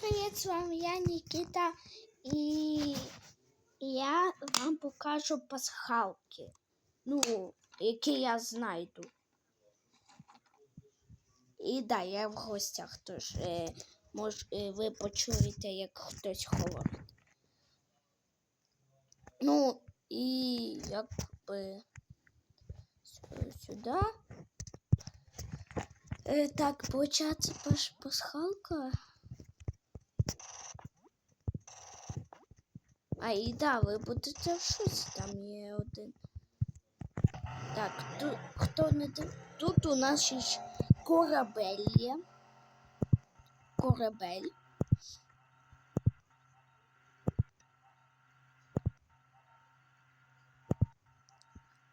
привіт! З вами я Нікіта і я вам покажу пасхалки, ну, які я знайду. І да, я в гостях, тож е, мож, е, ви почуєте, як хтось говорить. Ну, і якби с- сюди. Е, так, получається пасхалка. А і да, ви будете в там є один. Так, тут хто не. Тут у нас ще корабель є. Корабель.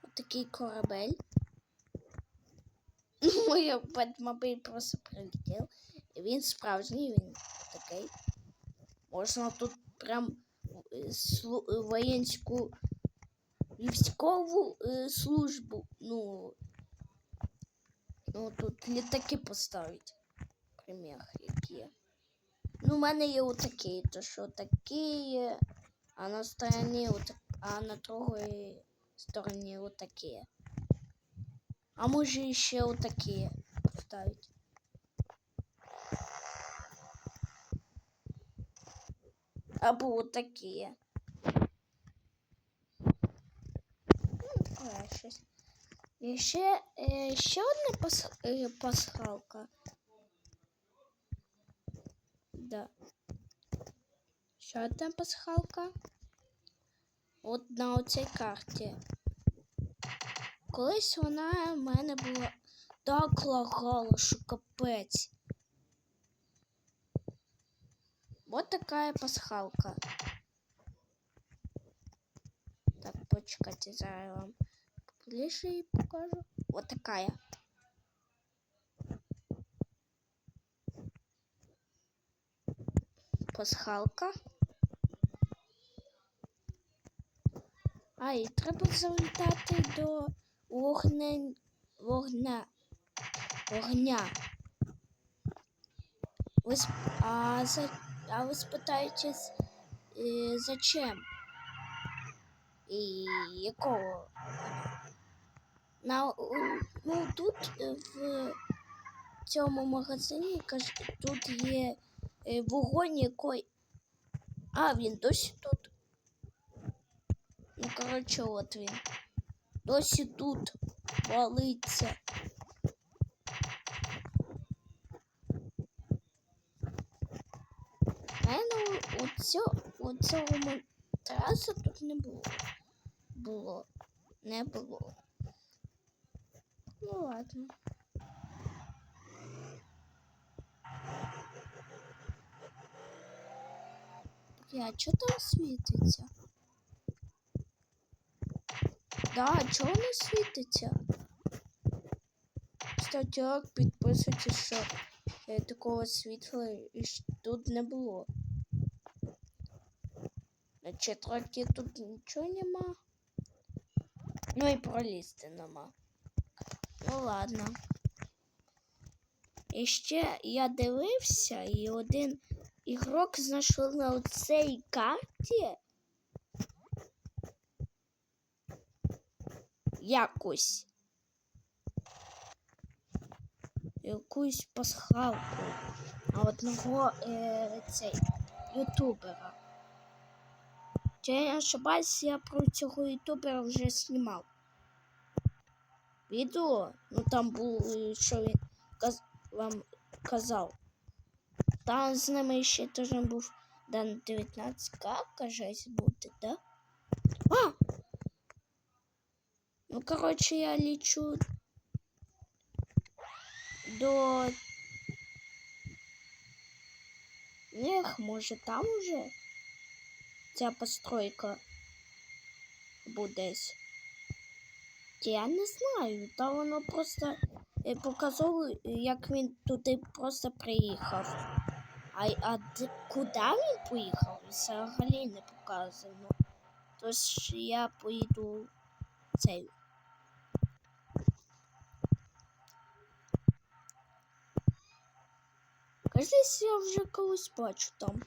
Отакий корабель. Моя Бетмобіль просто прилетів. Він справжній, він такий. Можна тут прям е, е, воєнську військову е, службу. Ну, ну тут літаки поставить. Примір, які. Ну, у мене є отакі, то що такі, а на стороні отак, а на другій стороні отакі. А може ще отакі поставить. Або отакі. Ну, таке щось. Е, одна е, пасхалка. Да. Ще одна пасхалка. От на оцій карті. Колись вона в мене була так лагала, що капець. Вот такая пасхалка. Так, почекайте, зараз вам поближе її покажу. Вот такая. Пасхалка. А, і треба завітати до вогне... вогня. Вогня. Сп... а, за... а ви спитаєтесь, е, зачем? І якого? На, ну, тут е, в цьому магазині тут є е, вогонь, який. А, він досі тут. Ну, коротше, от він. Досі тут валиться. Мене у, цьо, у цього матраса тут не було. Було. Не було. Ну ладно. Бля, що там світиться? Да, чого не світиться? Кстати, підписуйтесь, що такого світла і тут не було. На четверті тут нічого нема. Ну і пролізти нема. Ну ладно. І ще я дивився, і один ігрок знайшов на цій карті якось. Якусь пасхалку на одного е, цей ютубера. Чи я не ошибаюсь, я про цього ютубера вже знімав. Відео, ну там було, що він каз... вам казав. Там з ними ще теж був дан 19к, кажеться, бути, да? А! Ну, коротше, я лічу до. Ех, може там уже Ця постройка будесь. Я не знаю, та воно просто е, показало, як він туди просто приїхав. А, а куди він поїхав, взагалі не показано. Тож я поїду цей. Здається, я вже когось бачу там.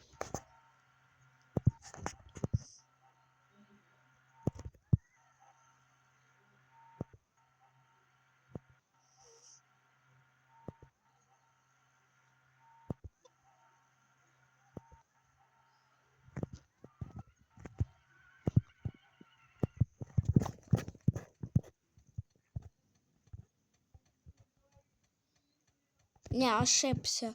Не, ошибся.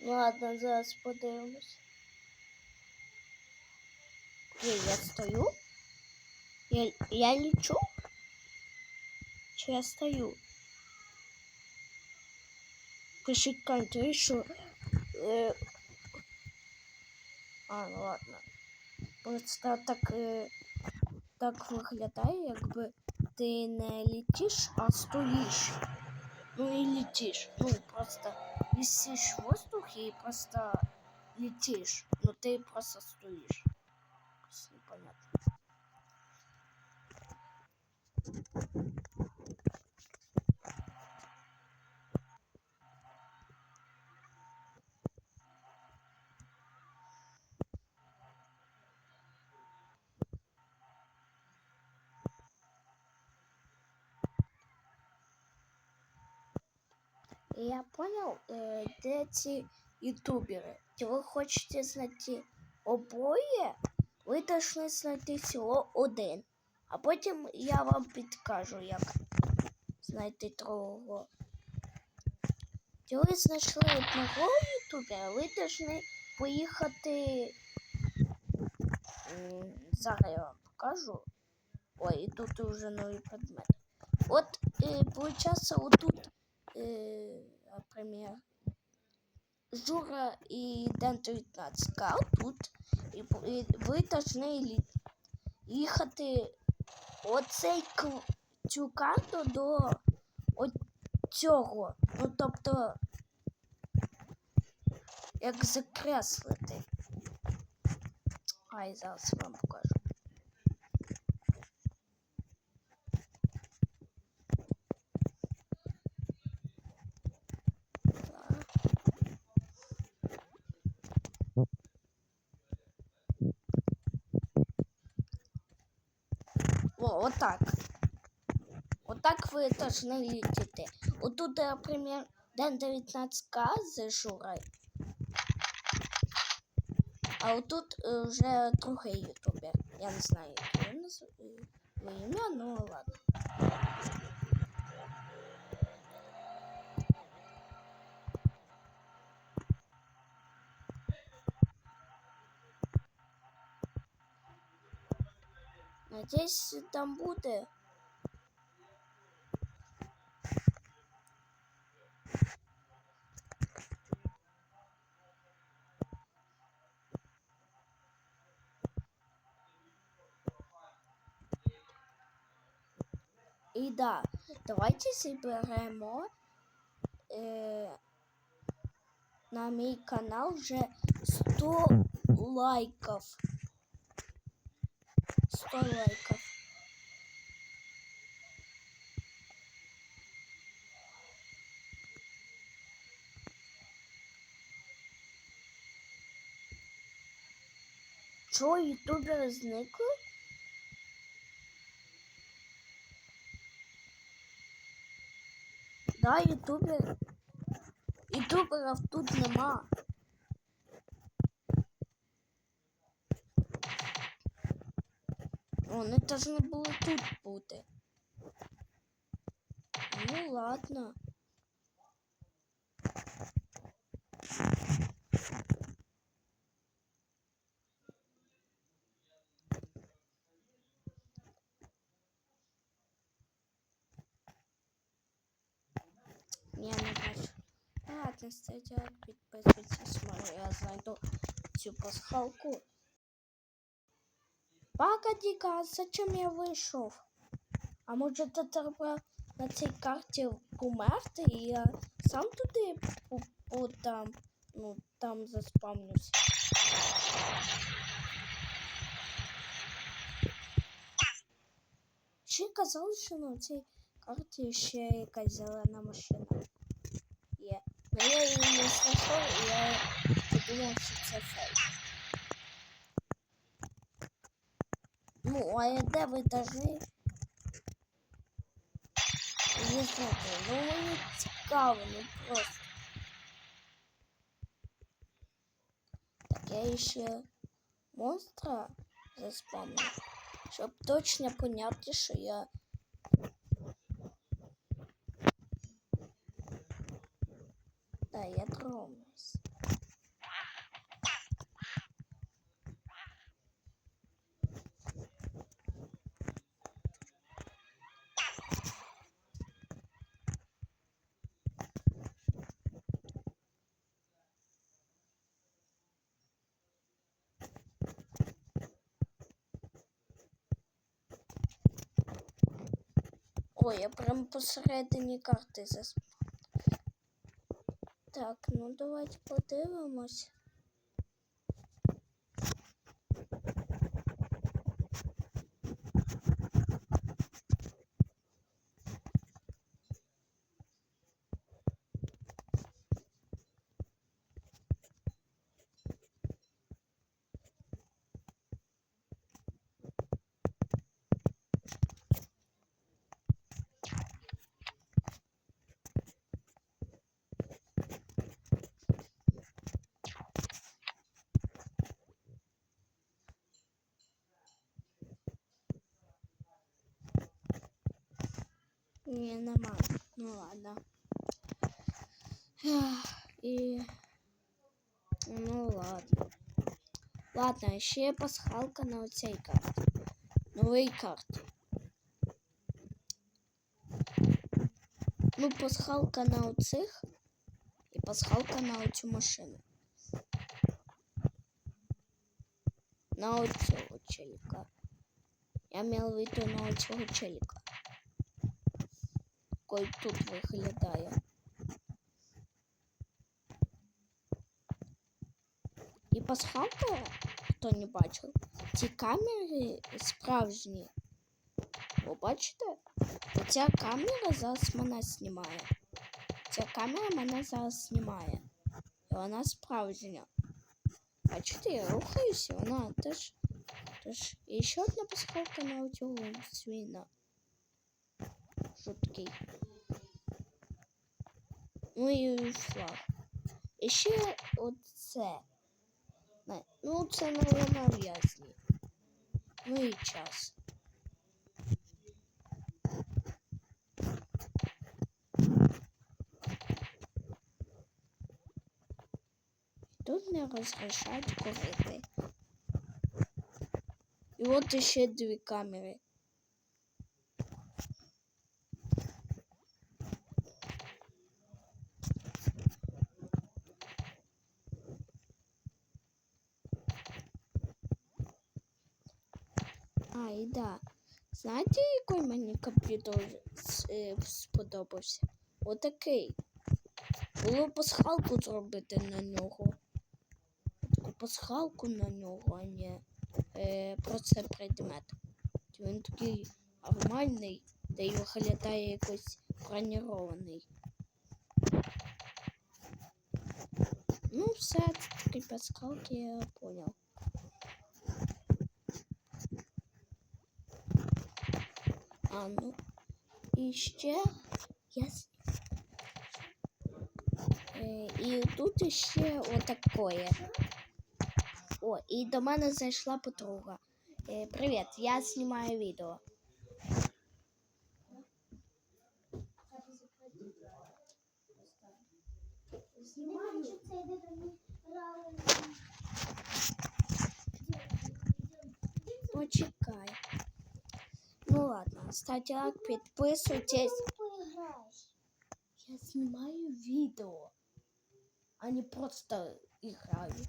Ну ладно, зараз подивимось. Ні, я стою. Я, я лічу? Чи я стою? Почекайте, що... Е... А, ну ладно. Просто так, е... так виглядає, якби ти не летиш, а стоїш. Ну и летишь. Ну, просто висишь в воздухе и просто летишь. Ну ты просто. Просто непонятно. Я понял, э, де ці ютубери. Чи ви хочете знайти обоє, ви должны знайти всього один. А потім я вам підкажу, як знайти другого. Чи ви знайшли одного ютубера, ви должны поїхати. М, Зараз я вам покажу. Ой, і тут уже новий предмет. От, е, получается, отут э, например, Жура и Ден 19 а тут і, і ви повинні їхати оцей цю карту до цього. Ну, тобто, як закреслити. Ай, зараз вам покажу. Отак ви точно летите. Отут, наприклад, Ден 19К з Журой. А отут е, вже другий ютубер. Я не знаю, як його наз- е, його ім'я, ну ладно. Надіюсь, там буде. І да, давайте зіберемо е, на мій канал вже 100 лайків. 100 лайков. Чого ютубери зникли? Да, ютубер. Ютуберів тут нема. Вони должны були тут бути. Ну ладно. Я не бачу. Ладно, кстати, підписуйтесь, може я знайду цю пасхалку. Погоди-ка, зачем я вийшов? А може це треба на цій карті померти і я сам туди там, ну, там заспавнюсь. Чи казали, що на цій карті ще якась зелена машина є. Ну я її не знайшов, і я що це фейк. Ну, а де ви даже? Їздити? Ну мені цікаво, ну просто. Так я ще монстра заспавнив, щоб точно поняти, що я Я. Ой, я прям посередині карти засп... Так, ну давайте подивимось. Ні, нема. Ну ладно. Ех, І... Ну ладно. Ладно, ще є пасхалка на оцій карті. Новій карті. Ну, пасхалка на оцих і пасхалка на оцю машину. На оцього челіка. Я мав виду на оцього челіка. Кой тут виглядає. І пасхалка, хто не бачив, ці камери справжні. Ви бачите? Оця камера зараз мене знімає. Ця камера мене зараз знімає. І вона справжня. Бачите, я рухаюся, вона теж. Теж. І ще одна пасхалка на цього свіна. Жуткий. Ну і флаг. І ще оце. Ну, це новина в'язні. Ну і час. Тут не розрішають курити. І от іще дві камери. А, і да. Знаєте, який мені комп'ютер е, сподобався? Отакий. Було пасхалку зробити на нього. Таку пасхалку на нього, а не е, просто предмет. Він такий нормальний, та й виглядає якось бронірований. Ну, все, такі пасхалки, я понял. А ну і ще я Е, і тут ще отакое. О, і до мене зайшла подруга. Е, привіт, я знімаю відео. Почекай. Ну ладно, ставьте лайк, підписуйтесь. Я знімаю відео, а не просто граю.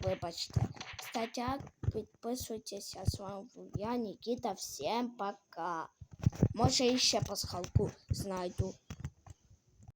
Вибачте. Ставьте лайк, підписуйтесь. А з вами був я, Нікіта. Всім пока. Може, іще пасхалку знайду.